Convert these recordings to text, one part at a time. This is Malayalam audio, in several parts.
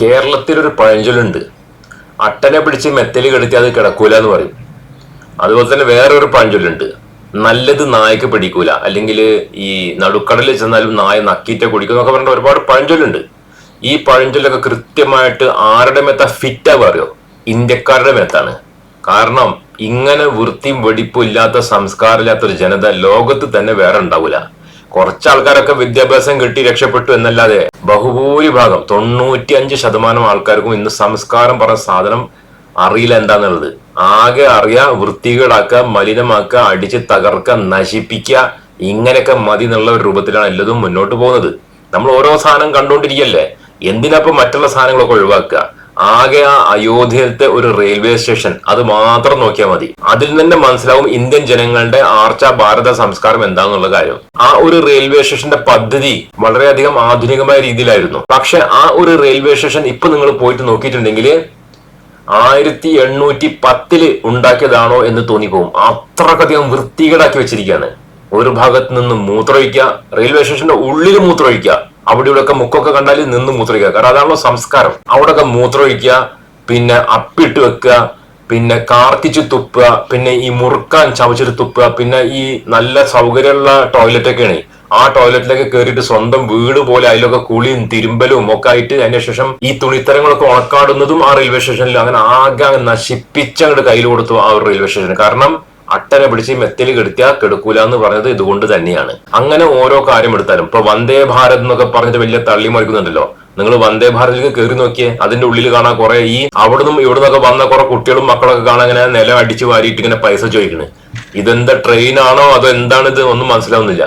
കേരളത്തിലൊരു പഴഞ്ചൊല്ലുണ്ട്. അട്ടനെ പിടിച്ച് മെത്തലി കെടുത്തി അത് കിടക്കൂല എന്ന് പറയും. അതുപോലെ തന്നെ വേറൊരു പഴഞ്ചൊല്ലുണ്ട്. നല്ലത് നായക്ക് പിടിക്കൂല. അല്ലെങ്കിൽ ഈ നടുക്കടലിൽ ചെന്നാലും നായ നക്കീറ്റ കുടിക്കും എന്നൊക്കെ പറഞ്ഞിട്ട് ഒരുപാട് പഴഞ്ചൊല്ലുണ്ട്. ഈ പഴഞ്ചൊല്ലൊക്കെ കൃത്യമായിട്ട് ആരുടെ മെത്ത ഫിറ്റാ പറയോ? ഇന്ത്യക്കാരുടെ മെത്താണ്. കാരണം ഇങ്ങനെ വൃത്തിയും വെടിപ്പും ഇല്ലാത്ത സംസ്കാരമില്ലാത്ത ഒരു ജനത ലോകത്ത് തന്നെ വേറെ ഉണ്ടാവില്ല കുറച്ച് ആൾക്കാരൊക്കെ വിദ്യാഭ്യാസം കിട്ടി രക്ഷപ്പെട്ടു എന്നല്ലാതെ ബഹുഭൂരിഭാഗം തൊണ്ണൂറ്റി അഞ്ച് ശതമാനം ആൾക്കാർക്കും ഇന്ന് സംസ്കാരം പറഞ്ഞ സാധനം അറിയില്ല എന്താന്നുള്ളത്. ആകെ അറിയാ വൃത്തികേടാക്കുക മലിനമാക്കുക അടിച്ച് തകർക്കുക നശിപ്പിക്കുക ഇങ്ങനെയൊക്കെ മതി എന്നുള്ള ഒരു രൂപത്തിലാണ് എല്ലാതും മുന്നോട്ട് പോകുന്നത്. നമ്മൾ ഓരോ സാധനം കണ്ടുകൊണ്ടിരിക്കല്ലേ? എന്തിനപ്പം മറ്റുള്ള സാധനങ്ങളൊക്കെ ഒഴിവാക്കുക? ആകെ ആ അയോധ്യയിലത്തെ ഒരു റെയിൽവേ സ്റ്റേഷൻ. അത് മാത്രം നോക്കിയാൽ മതി. അതിൽ തന്നെ മനസ്സിലാവും ഇന്ത്യൻ ജനങ്ങളുടെ ആർച്ച ഭാരത സംസ്കാരം എന്താണെന്നുള്ള കാര്യം. ആ ഒരു റെയിൽവേ സ്റ്റേഷന്റെ പദ്ധതി വളരെയധികം ആധുനികമായ രീതിയിലായിരുന്നു. പക്ഷെ ആ ഒരു റെയിൽവേ സ്റ്റേഷൻ ഇപ്പൊ നിങ്ങൾ പോയിട്ട് നോക്കിയിട്ടുണ്ടെങ്കിൽ ആയിരത്തി എണ്ണൂറ്റി പത്തിൽ ഉണ്ടാക്കിയതാണോ എന്ന് തോന്നിപ്പോവും. അത്രക്കധികം വൃത്തികേടാക്കി വെച്ചിരിക്കുകയാണ്. ഒരു ഭാഗത്ത് നിന്ന് മൂത്രമൊഴിക്കുക റെയിൽവേ സ്റ്റേഷന്റെ ഉള്ളിൽ മൂത്രമൊഴിക്കുക. അവിടെ ഇവിടെയൊക്കെ മുക്കൊക്കെ കണ്ടാൽ നിന്ന് മൂത്രമൊഴിക്കുക. കാരണം അതാണല്ലോ സംസ്കാരം. അവിടെയൊക്കെ മൂത്രമൊഴിക്കുക പിന്നെ അപ്പിട്ട് വെക്കുക പിന്നെ കാർക്കിച്ച് തുപ്പുക പിന്നെ ഈ മുറുക്കാൻ ചവച്ചിട്ട് തുപ്പുക പിന്നെ ഈ നല്ല സൗകര്യമുള്ള ടോയ്ലറ്റ് ഒക്കെയാണ് ആ ടോയ്ലറ്റിലൊക്കെ കയറിയിട്ട് സ്വന്തം വീട് പോലെ അതിലൊക്കെ കുളിയും തിരുമ്പലും ഒക്കെ ആയിട്ട് അതിന് ശേഷം ഈ തുണിത്തരങ്ങളൊക്കെ ഉണക്കാടുന്നതും ആ റെയിൽവേ സ്റ്റേഷനിൽ അങ്ങനെ ആകെ നശിപ്പിച്ചങ്ങോട്ട് കയ്യിൽ കൊടുത്തു ആ റെയിൽവേ സ്റ്റേഷൻ കാരണം അട്ടനെ പിടിച്ച് മെത്തൽ കെടുത്തിയാ കെടുക്കൂല എന്ന് പറഞ്ഞത് ഇതുകൊണ്ട് തന്നെയാണ്. അങ്ങനെ ഓരോ കാര്യം എടുത്താലും ഇപ്പൊ വന്ദേ ഭാരത് എന്നൊക്കെ പറഞ്ഞിട്ട് വലിയ തള്ളി മറിക്കുന്നുണ്ടല്ലോ. നിങ്ങൾ വന്ദേ ഭാരതിലേക്ക് കയറി നോക്കിയേ അതിന്റെ ഉള്ളിൽ കാണാൻ കുറെ ഈ അവിടുന്നും ഇവിടുന്നൊക്കെ വന്ന കുറെ കുട്ടികളും മക്കളൊക്കെ കാണാൻ ഇങ്ങനെ നില അടിച്ചു വാരിയിട്ട് ഇങ്ങനെ പൈസ ചോദിക്കണേ. ഇതെന്താ ട്രെയിൻ ആണോ അതോ എന്താണ് ഇത് ഒന്നും മനസ്സിലാവുന്നില്ല.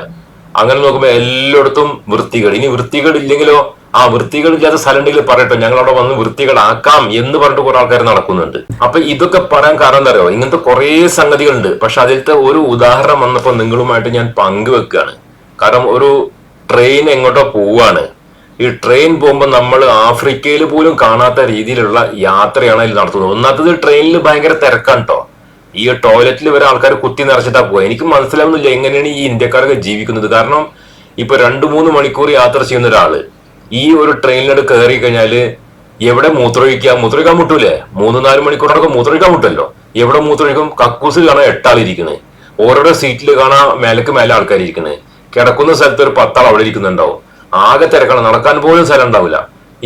അങ്ങനെ നോക്കുമ്പോ എല്ലായിടത്തും വൃത്തികേട്. ഇനി വൃത്തികേട് ഇല്ലെങ്കിലോ ആ വൃത്തികേടില്ലാത്ത സ്ഥലം ഉണ്ടെങ്കിൽ പറയട്ടോ ഞങ്ങൾ അവിടെ വന്ന് വൃത്തികളാക്കാം എന്ന് പറഞ്ഞിട്ട് കുറെ ആൾക്കാർ നടക്കുന്നുണ്ട്. അപ്പൊ ഇതൊക്കെ പറയാൻ കാരണം എന്താ പറയുക ഇങ്ങനത്തെ കുറെ സംഗതികളുണ്ട്. പക്ഷെ അതിലത്തെ ഒരു ഉദാഹരണം വന്നപ്പോൾ നിങ്ങളുമായിട്ട് ഞാൻ പങ്കുവെക്കുകയാണ്. കാരണം ഒരു ട്രെയിൻ എങ്ങോട്ടോ പോവാണ് ഈ ട്രെയിൻ പോകുമ്പോൾ നമ്മൾ ആഫ്രിക്കയിൽ പോലും കാണാത്ത രീതിയിലുള്ള യാത്രയാണ് അതിൽ നടത്തുന്നത്. ഒന്നാമത്തത് ട്രെയിനിൽ ഭയങ്കര തിരക്കാണ് കേട്ടോ ഈ ടോയ്ലറ്റിൽ വരെ ആൾക്കാർ കുത്തി നിറച്ചിട്ടാ പോവുക. എനിക്ക് മനസ്സിലാവുന്നില്ല എങ്ങനെയാണ് ഈ ഇന്ത്യക്കാരൊക്കെ ജീവിക്കുന്നത്. കാരണം ഇപ്പൊ രണ്ടു മൂന്ന് മണിക്കൂർ യാത്ര ചെയ്യുന്ന ഒരാൾ. ഈ ഒരു ട്രെയിനിലോട്ട് കയറി കഴിഞ്ഞാൽ എവിടെ മൂത്രമൊഴിക്കുക മൂത്രമൊഴിക്കാൻ മുട്ടൂലേ? മൂന്ന് നാല് മണിക്കൂറൊക്കെ മൂത്രമൊഴിക്കാൻ മുട്ടല്ലോ. എവിടെ മൂത്രമൊഴിക്കും? കക്കൂസിൽ കാണാൻ എട്ടാളിരിക്കുന്നത് ഓരോരോ സീറ്റിൽ കാണാൻ മേലക്ക് മേലെ ആൾക്കാർ ഇരിക്കണ് കിടക്കുന്ന സ്ഥലത്ത് ഒരു പത്താൾ അവിടെ ഇരിക്കുന്നുണ്ടാവും. ആകെ തിരക്കണം. നടക്കാൻ പോലും സ്ഥലം ഉണ്ടാവില്ല.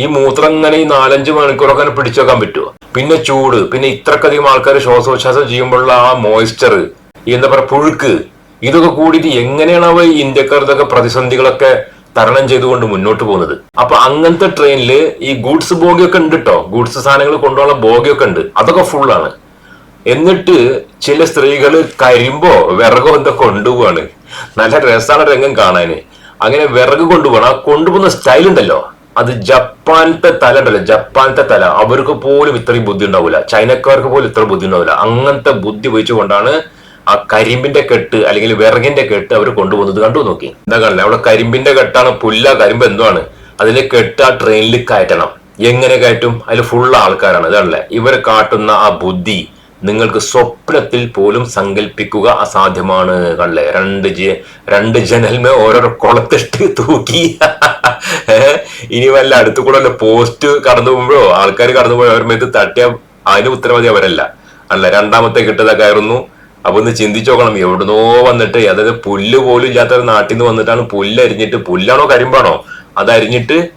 ഈ മൂത്രം ഇങ്ങനെ ഈ നാലഞ്ച് മണിക്കൂറൊക്കെ പിടിച്ചു വെക്കാൻ പറ്റുമോ പിന്നെ ചൂട്. പിന്നെ ഇത്രക്കധികം ആൾക്കാർ ശ്വാസോച്ഛ്വാസം ചെയ്യുമ്പോഴുള്ള ആ മോയ്സ്ചർ എന്താ പറയുക പുഴുക്ക് ഇതൊക്കെ കൂടിയിട്ട് എങ്ങനെയാണ് അവ ഇന്ത്യക്കാർ ഇതൊക്കെ പ്രതിസന്ധികളൊക്കെ തരണം ചെയ്തുകൊണ്ട് മുന്നോട്ട് പോകുന്നത്. അപ്പൊ അങ്ങനത്തെ ട്രെയിനിൽ ഈ ഗൂഡ്സ് ബോഗിയൊക്കെ ഉണ്ട് കേട്ടോ ഗൂഡ്സ് സാധനങ്ങൾ കൊണ്ടുപോകാനുള്ള ബോഗിയൊക്കെ ഉണ്ട്. അതൊക്കെ ഫുള്ളാണ് എന്നിട്ട് ചില സ്ത്രീകൾ കരിമ്പോ വിറകോ എന്തോ കൊണ്ടുപോവാണ്. നല്ല രസമാണ് രംഗം കാണാന്. അങ്ങനെ വിറക് കൊണ്ടുപോകണം. ആ കൊണ്ടുപോകുന്ന സ്റ്റൈൽ ഉണ്ടല്ലോ. അത് ജപ്പാനത്തെ തല ഉണ്ടല്ലോ. ജപ്പാനത്തെ തല. അവർക്ക് പോലും ഇത്രയും ബുദ്ധി ഉണ്ടാവില്ല ചൈനക്കാർക്ക് പോലും ഇത്ര ബുദ്ധി ഉണ്ടാവില്ല അങ്ങനത്തെ ബുദ്ധി ഉപയോഗിച്ചുകൊണ്ടാണ് ആ കരിമ്പിന്റെ കെട്ട് അല്ലെങ്കിൽ വിറകിന്റെ കെട്ട് അവർ കൊണ്ടുപോകുന്നത് കണ്ടു നോക്കി. എന്താ കാണില്ല അവിടെ കരിമ്പിന്റെ കെട്ടാണ് പുല്ല കരിമ്പ് എന്തുവാണ്? അതിന്റെ കെട്ട് ആ ട്രെയിനിൽ കയറ്റണം. എങ്ങനെ കയറ്റും? അതിൽ ഫുൾ ആൾക്കാരാണ്. ഇതാണല്ലേ ഇവർ കാട്ടുന്ന ആ ബുദ്ധി നിങ്ങൾക്ക് സ്വപ്നത്തിൽ പോലും സങ്കല്പിക്കുക അസാധ്യമാണ്. കണ്ടല്ലേ? രണ്ട് രണ്ട് ജനൽമേ ഓരോരോ കുളത്തിട്ട് തൂക്കി? ഇനി വല്ല അടുത്തു കൂടെ വല്ല പോസ്റ്റ് കടന്നു പോകുമ്പോഴോ? ആൾക്കാർ കടന്നു പോയോ അവരുടെ മേത്ത് തട്ടിയ അതിന് ഉത്തരവാദി അവരല്ല. അല്ല രണ്ടാമത്തെ കിട്ടത കയറുന്നു. അപ്പൊ ഒന്ന് ചിന്തിച്ചു നോക്കണം എവിടുന്നോ വന്നിട്ട് അതായത് പുല്ല് പോലും ഇല്ലാത്ത നാട്ടിൽ നിന്ന് വന്നിട്ടാണ് പുല്ല് അരിഞ്ഞിട്ട് പുല്ലാണോ കരിമ്പാണോ? അത്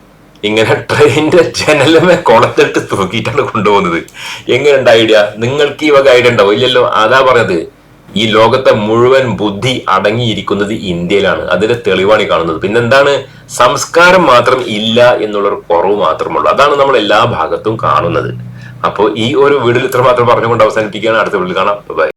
ഇങ്ങനെ ട്രെയിനിന്റെ ജനലമേ കുളത്തിട്ട് തൂക്കിയിട്ടാണ് കൊണ്ടുപോകുന്നത്. എങ്ങനെയുണ്ട് ഐഡിയ? നിങ്ങൾക്ക് ഈ വക ഐഡിയ ഉണ്ടാവും. ഇല്ലല്ലോ അതാ പറഞ്ഞത്. ഈ ലോകത്തെ മുഴുവൻ ബുദ്ധി അടങ്ങിയിരിക്കുന്നത് ഇന്ത്യയിലാണ്. അതിന്റെ തെളിവാണ് ഈ കാണുന്നത്. പിന്നെന്താണ്? സംസ്കാരം മാത്രം ഇല്ല എന്നുള്ളൊരു കുറവ് മാത്രമുള്ളൂ. അതാണ് നമ്മൾ എല്ലാ ഭാഗത്തും കാണുന്നത്. അപ്പോൾ ഈ ഒരു വീടിൽ ഇത്ര മാത്രം പറഞ്ഞുകൊണ്ട് അവസാനിപ്പിക്കുകയാണ്. അടുത്ത വീട്ടിൽ കാണാം. ബൈ